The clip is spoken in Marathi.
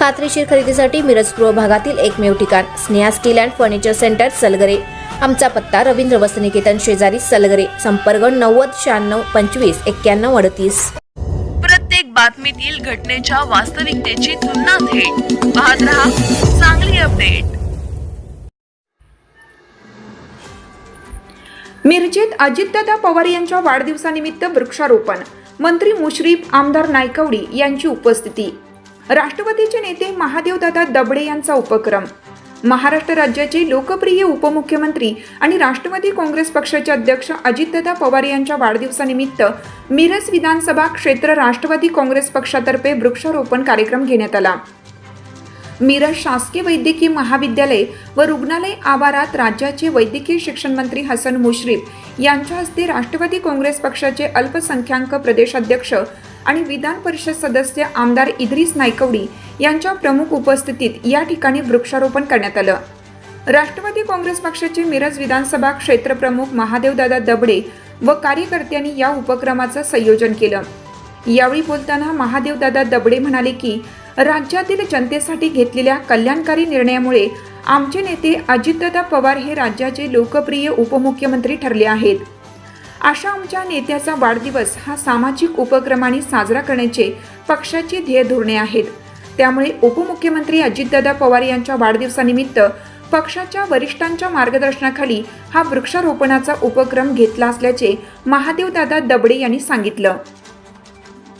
खात्रीशीर खरेदीसाठी मिरज पूर्व भागातील एकमेव ठिकाण Sneha steel and furniture centre Salgare. आमचा पत्ता रवींद्र वसनिकेतन शेजारी सलगरे संपर्क नव्वद शहाण्णव पंचवीस एक्क्याण्णव अडतीस. प्रत्येक बातमीतील घटनेच्या वास्तविकतेची तुलना थेट. पाहत रहा चांगली अपडेट. मिरजेत अजितदादा पवार यांच्या वाढदिवसानिमित्त वृक्षारोपण. मंत्री मुश्रीफ आमदार नायकवडी यांची उपस्थिती. राष्ट्रवादीचे नेते महादेवदादा दबडे यांचा उपक्रम. महाराष्ट्र राज्याचे लोकप्रिय उपमुख्यमंत्री आणि राष्ट्रवादी काँग्रेस पक्षाचे अध्यक्ष अजितदादा पवार यांच्या वाढदिवसानिमित्त मिरज विधानसभा क्षेत्र राष्ट्रवादी काँग्रेस पक्षातर्फे वृक्षारोपण कार्यक्रम घेण्यात आला. मिरज शासकीय वैद्यकीय महाविद्यालय व रुग्णालय आवारात राज्याचे वैद्यकीय शिक्षण मंत्री हसन मुश्रीफ यांच्या हस्ते राष्ट्रवादी काँग्रेस पक्षाचे अल्पसंख्याक प्रदेशाध्यक्ष आणि विधान परिषद सदस्य आमदार इद्रिस नायकवडी यांच्या प्रमुख उपस्थितीत या ठिकाणी वृक्षारोपण करण्यात आलं. राष्ट्रवादी काँग्रेस पक्षाचे मिरज विधानसभा क्षेत्रप्रमुख महादेवदादा दबडे व कार्यकर्त्यांनी या उपक्रमाचं संयोजन केलं. यावेळी बोलताना महादेवदादा दबडे म्हणाले की राज्यातील जनतेसाठी घेतलेल्या कल्याणकारी निर्णयामुळे आमचे नेते अजितदादा पवार हे राज्याचे लोकप्रिय उपमुख्यमंत्री ठरले आहेत. अशा आमच्या नेत्याचा वाढदिवस हा सामाजिक उपक्रमाने साजरा करण्याचे पक्षाची ध्येय धोरणे आहेत. त्यामुळे उपमुख्यमंत्री अजितदादा पवार यांच्या वाढदिवसानिमित्त पक्षाच्या वरिष्ठांच्या मार्गदर्शनाखाली हा वृक्षारोपणाचा उपक्रम घेतला असल्याचे महादेवदादा दबडे यांनी सांगितलं.